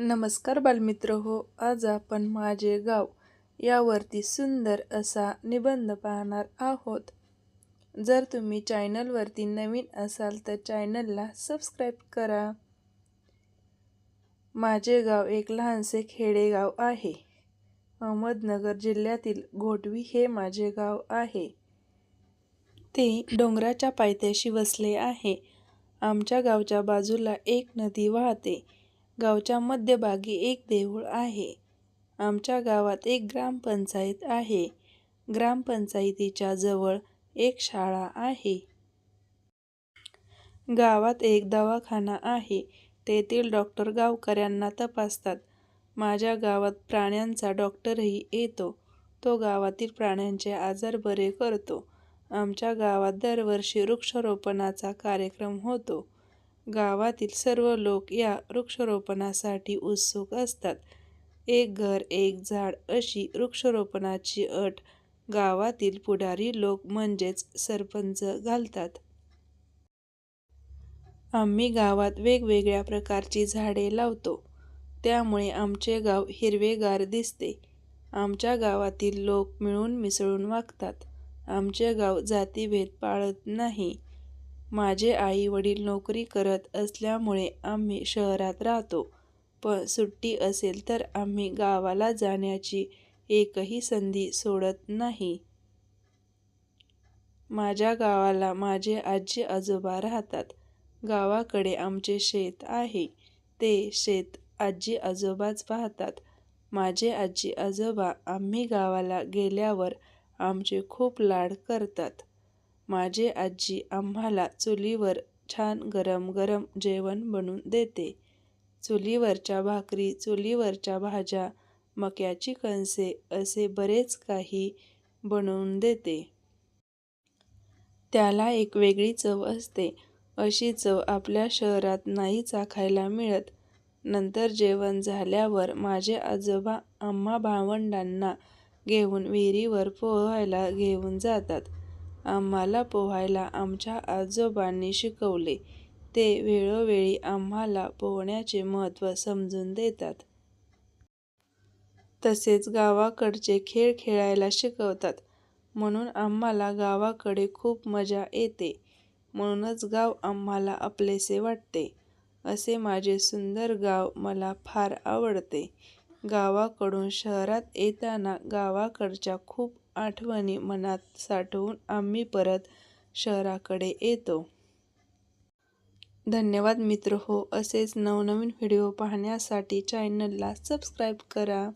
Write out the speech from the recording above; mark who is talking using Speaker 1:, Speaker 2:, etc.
Speaker 1: नमस्कार बालमित्र हो आज आपण माझे गाव यावरती सुंदर असा निबंध पाहणार आहोत. जर तुम्ही चॅनलवरती नवीन असाल तर चॅनलला सबस्क्राईब करा. माझे गाव एक लहानसे खेडेगाव आहे. अहमदनगर जिल्ह्यातील घोटवी हे माझे गाव आहे. ते डोंगराच्या पायथ्याशी वसले आहे. आमच्या गावच्या बाजूला एक नदी वाहते. गावच्या मध्यभागी एक देऊळ आहे. आमच्या गावात एक ग्रामपंचायत आहे. ग्रामपंचायतीच्या जवळ एक शाळा आहे. गावात एक दवाखाना आहे. तेथील डॉक्टर गावकऱ्यांना तपासतात. माझ्या गावात प्राण्यांचा डॉक्टरही येतो. तो गावातील प्राण्यांचे आजार बरे करतो. आमच्या गावात दरवर्षी वृक्षारोपणाचा कार्यक्रम होतो. गावातील सर्व लोक या वृक्षारोपणासाठी उत्सुक असतात. एक घर एक झाड अशी वृक्षारोपणाची अट गावातील पुढारी लोक म्हणजेच सरपंच घालतात. आम्ही गावात वेगवेगळ्या प्रकारची झाडे लावतो. त्यामुळे आमचे गाव हिरवेगार दिसते. आमच्या गावातील लोक मिळून मिसळून वागतात. आमचे गाव जातीभेद पाळत नाही. माझे आई वडील नोकरी करत असल्यामुळे आम्ही शहरात राहतो. पण सुट्टी असेल तर आम्ही गावाला जाण्याची एकही संधी सोडत नाही. माझ्या गावाला माझे आजी आजोबा राहतात. गावाकडे आमचे शेत आहे. ते शेत आजी आजोबाच पाहतात. माझे आजी आजोबा आम्ही गावाला गेल्यावर आमचे खूप लाड करतात. माझे आजी आम्हाला चुलीवर छान गरम गरम जेवण बनवून देते. चुलीवरच्या भाकरी चुलीवरच्या भाज्या मक्याची कणसे असे बरेच काही बनवून देते. त्याला एक वेगळी चव असते. अशी चव आपल्या शहरात नाही चाखायला मिळत. नंतर जेवण झाल्यावर माझे आजोबा आम्हा भावंडांना घेऊन विहिरीवर पोहायला घेऊन जातात. आम्हाला पोहायला आमच्या आजोबांनी शिकवले. ते वेळोवेळी आम्हाला पोहण्याचे महत्त्व समजून देतात. तसेच गावाकडचे खेळ खेळायला शिकवतात. म्हणून आम्हाला गावाकडे खूप मजा येते. म्हणूनच गाव आम्हाला आपलेसे वाटते. असे माझे सुंदर गाव मला फार आवडते. गावाकडून शहरात येताना गावाकडच्या खूप आठवणी मनात साठवून आम्ही परत शहराकडे येतो. धन्यवाद मित्र. हो असेच नवनवीन व्हिडिओ पाहण्यासाठी चॅनलला सबस्क्राईब करा.